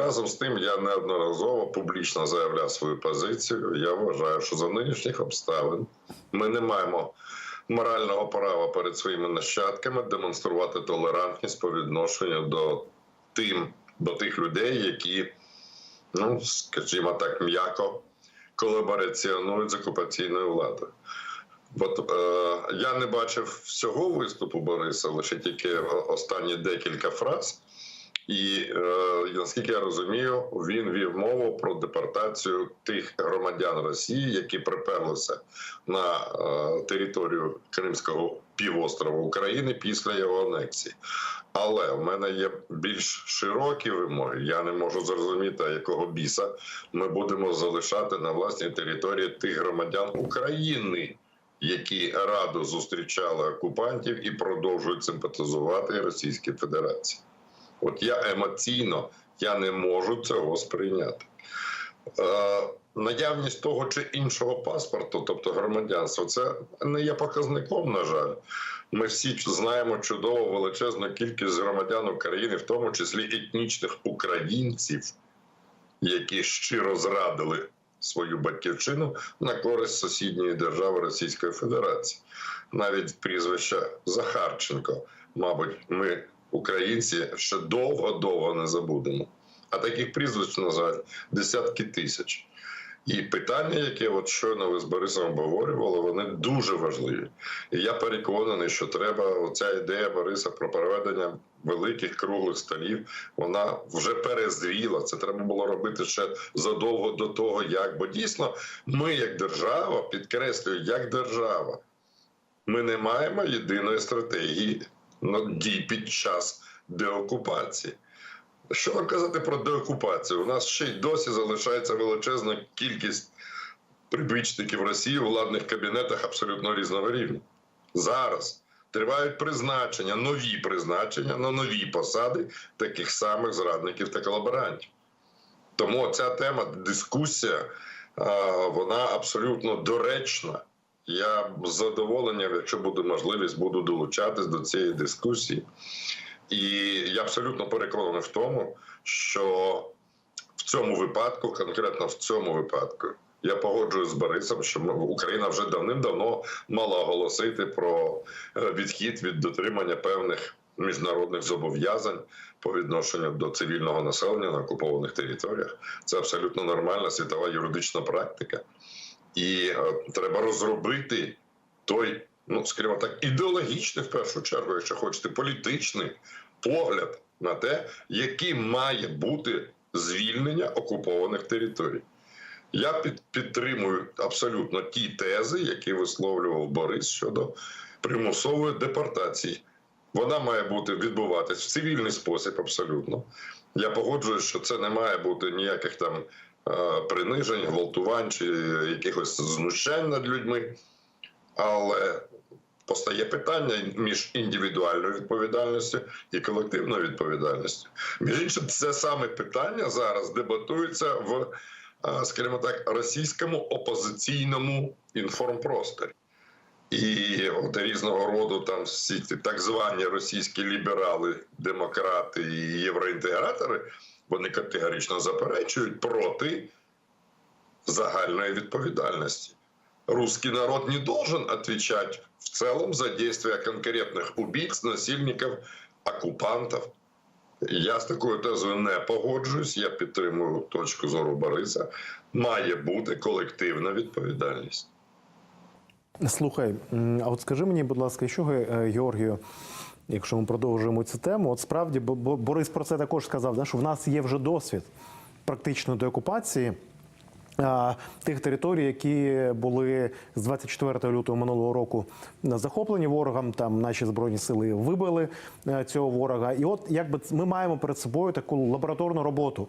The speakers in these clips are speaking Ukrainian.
разом з тим я неодноразово публічно заявляв свою позицію. Я вважаю, що за нинішніх обставин ми не маємо морального права перед своїми нащадками демонструвати толерантність по відношенню до тим, до тих людей, які, ну скажімо так, м'яко колабораціонують з окупаційною владою. От е, я не бачив всього виступу Бориса, лише тільки останні декілька фраз. І е, наскільки я розумію, він вів мову про депортацію тих громадян Росії, які приперлися на е, територію Кримського півострова України після його анексії. Але в мене є більш широкі вимоги. Я не можу зрозуміти, якого біса ми будемо залишати на власній території тих громадян України, які радо зустрічали окупантів і продовжують симпатизувати Російській Федерації. От я емоційно я не можу цього сприйняти. Е, наявність того чи іншого паспорту, тобто громадянства, це не є показником, на жаль. Ми всі знаємо чудово величезну кількість громадян України, в тому числі етнічних українців, які щиро зрадили свою батьківщину на користь сусідньої держави Російської Федерації. Навіть прізвище Захарченко, мабуть, ми українці ще довго-довго не забудемо. А таких прізвищ, на жаль, десятки тисяч. І питання, яке от щойно ви з Борисом обговорювали, вони дуже важливі. І я переконаний, що треба оця ідея Бориса про проведення великих круглих столів. Вона вже перезріла. Це треба було робити ще задовго до того, як. Бо дійсно, ми, як держава, підкреслюю, як держава, ми не маємо єдиної стратегії дій під час деокупації. Що казати про деокупацію? У нас ще й досі залишається величезна кількість прибічників Росії у владних кабінетах абсолютно різного рівня. Зараз тривають призначення, нові призначення на нові посади таких самих зрадників та колаборантів. Тому ця тема, дискусія, вона абсолютно доречна. Я з задоволенням, якщо буде можливість, буду долучатись до цієї дискусії. І я абсолютно переконаний в тому, що в цьому випадку, конкретно в цьому випадку, я погоджуюсь з Борисом, що Україна вже давним-давно мала оголосити про е, відхід від дотримання певних міжнародних зобов'язань по відношенню до цивільного населення на окупованих територіях. Це абсолютно нормальна світова юридична практика. І е, треба розробити той, ну скажімо так, ідеологічний в першу чергу, якщо хочете, політичний погляд на те, яким має бути звільнення окупованих територій. Я під, підтримую абсолютно ті тези, які висловлював Борис щодо примусової депортації. Вона має бути відбуватись в цивільний спосіб, абсолютно. Я погоджуюсь, що це не має бути ніяких там принижень, гвалтувань чи якихось знущань над людьми. Але постає питання між індивідуальною відповідальністю і колективною відповідальністю. Між іншим, це саме питання зараз дебатується в, е, скажімо так, російському опозиційному інформпросторі. І от різного роду там всі ці так звані російські ліберали, демократи і євроінтегратори, вони категорично заперечують проти загальної відповідальності. Русский народ не должен отвечать в целом за действия конкретных убийц, насильников, оккупантов. Я з такою тезою не погоджуюсь. Я підтримую точку зору Бориса. Має бути колективна відповідальність. Слухай, а от скажи мені, будь ласка, що е, Георгію, якщо ми продовжуємо цю тему, от справді бо- бо Борис про це також сказав, що в нас є вже досвід практичної деокупації. Тих територій, які були з 24 лютого минулого року захоплені ворогом, там наші збройні сили вибили е, цього ворога. І от якби ми маємо перед собою таку лабораторну роботу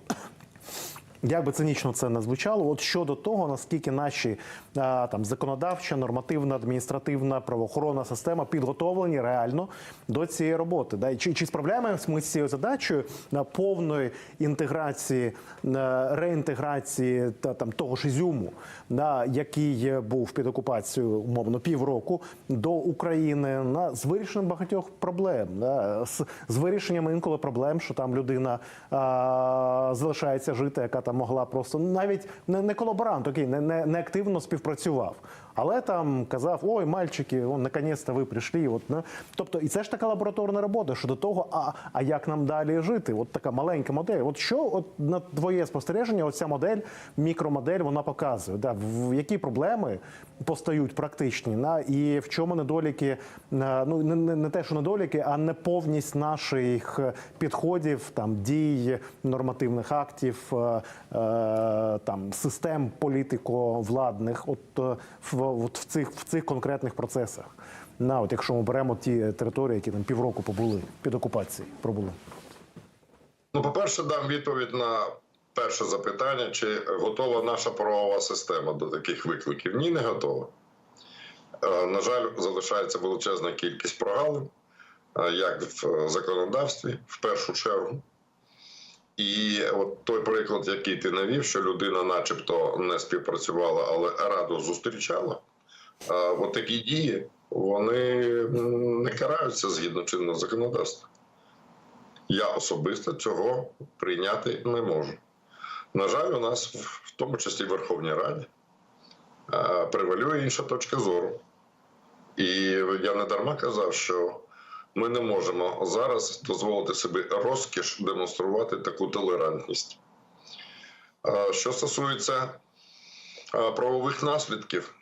як би цинічно це не звучало, от щодо того, наскільки наші там законодавча, нормативна, адміністративна, правоохоронна система підготовлені реально до цієї роботи. Да? Чи, чи справляємося ми з цією задачею на повної інтеграції, на реінтеграції та там того ж Ізюму, да, який був під окупацією умовно півроку до України, на з вирішенням багатьох проблем, да, з, з вирішенням інколи проблем, що там людина а, залишається жити, яка там могла просто навіть не, не колаборант, окей, не, не, не активно співпрацював. Але там казав: ой, мальчики, он, наконець-то ви прийшли. От, ну, тобто, і це ж така лабораторна робота щодо того, а, а як нам далі жити? От така маленька модель. От що от на твоє спостереження, оця модель, мікромодель, вона показує, да, в які проблеми постають практичні, на, і в чому недоліки, ну не, не, не те, що недоліки, а неповність наших підходів, там дій, нормативних актів, е, е, там систем політико-владних, от е, в, от в цих в цих конкретних процесах. На от якщо ми беремо ті території, які там півроку побули під окупацією, пробули. Ну, по-перше, дам відповідь на перше запитання: чи готова наша правова система до таких викликів? Ні, не готова. Е, На жаль, залишається величезна кількість прогалин, е, як в законодавстві, в першу чергу. І от той приклад, який ти навів, що людина, начебто, не співпрацювала, але раду зустрічала. От такі дії вони не караються згідно чинного законодавства. Я особисто цього прийняти не можу. На жаль, у нас, в тому числі в Верховній Раді, превалює інша точка зору. І я не дарма казав, що ми не можемо зараз дозволити собі розкіш демонструвати таку толерантність. Що стосується правових наслідків,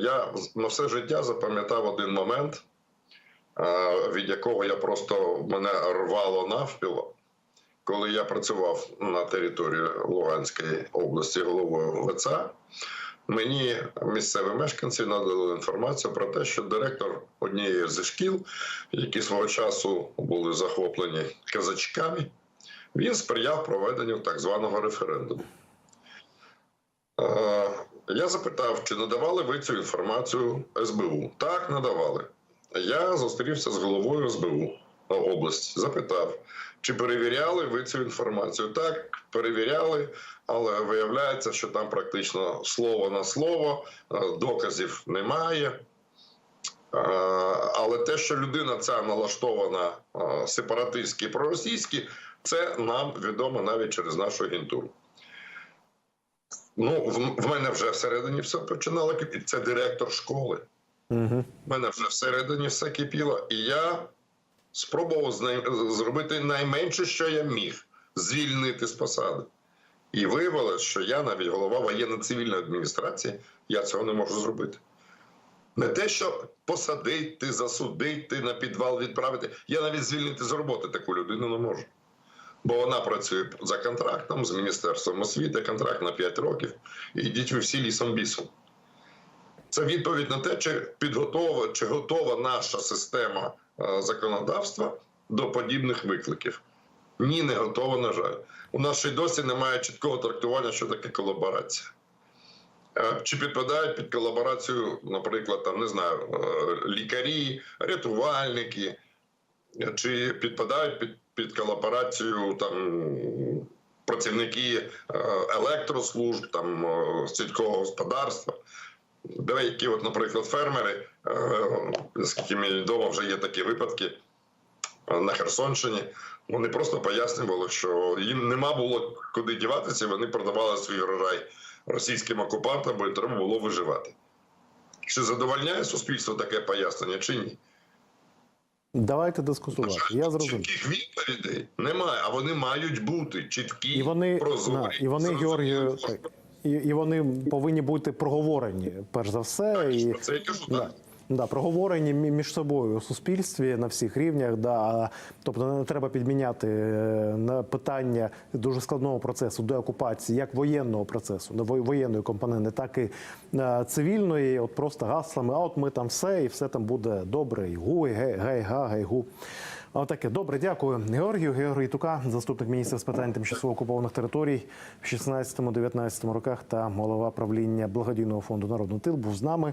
я на все життя запам'ятав один момент, від якого я просто мене рвало навпіл, коли я працював на території Луганської області головою ВЦА. Мені місцеві мешканці надали інформацію про те, що директор однієї зі шкіл, які свого часу були захоплені казачками, він сприяв проведенню так званого референдуму. Е, Я запитав, чи надавали ви цю інформацію СБУ? Так, надавали. Я зустрівся з головою СБУ області, запитав, чи перевіряли ви цю інформацію? Так, перевіряли, але виявляється, що там практично слово на слово, е, доказів немає. Е, Але те, що людина ця налаштована е, сепаратистськи проросійськи, це нам відомо навіть через нашу агентуру. Ну, в, в мене вже всередині все починало кипіти. Це директор школи. Угу. В мене вже всередині все кипіло, і я спробував зробити найменше, що я міг звільнити з посади. І виявилось, що я навіть голова воєнно-цивільної адміністрації, я цього не можу зробити. Не те, що посадити, засудити, на підвал відправити. Я навіть звільнити з роботи таку людину не можу. Бо вона працює за контрактом з Міністерством освіти, контракт на 5 років. І йдіть ви всі лісом бісом. Це відповідь на те, чи підготова, чи готова наша система законодавства до подібних викликів. Ні, не готова, на жаль. У нас ще й досі немає чіткого трактування, що таке колаборація. Е, Чи підпадають під колаборацію, наприклад, там не знаю, е, лікарі, рятувальники, е, чи підпадають під, під колаборацію там працівники е, електрослужб, там е, сільського господарства. Деякі, от, наприклад, фермери, е, скільки мені відомо, вже є такі випадки е, на Херсонщині. Вони просто пояснювали, що їм нема було куди діватися, вони продавали свій врожай російським окупантам, бо їм треба було виживати. Чи задовольняє суспільство таке пояснення, чи ні? Давайте дискусувати. Я зрозумів. Чітких відповідей немає, а вони мають бути чіткі, І вони, прозорі. да, і вони. Георгію, так, і, і вони повинні бути проговорені, перш за все. І, Про це я кажу, да, так. да, проговорені між собою у суспільстві на всіх рівнях. Да, тобто не треба підміняти е, на питання дуже складного процесу деокупації, як воєнного процесу, воєнної компоненти, так і е, цивільної, от просто гаслами, а от ми там все, і все там буде добре, і гу, і гей, гей, га, гей, гу. Отаке. Добре, дякую. Георгію. Георгій Тука, заступник міністра з питань тимчасово окупованих територій в 16-19 роках та голова правління благодійного фонду Народний тил був з нами.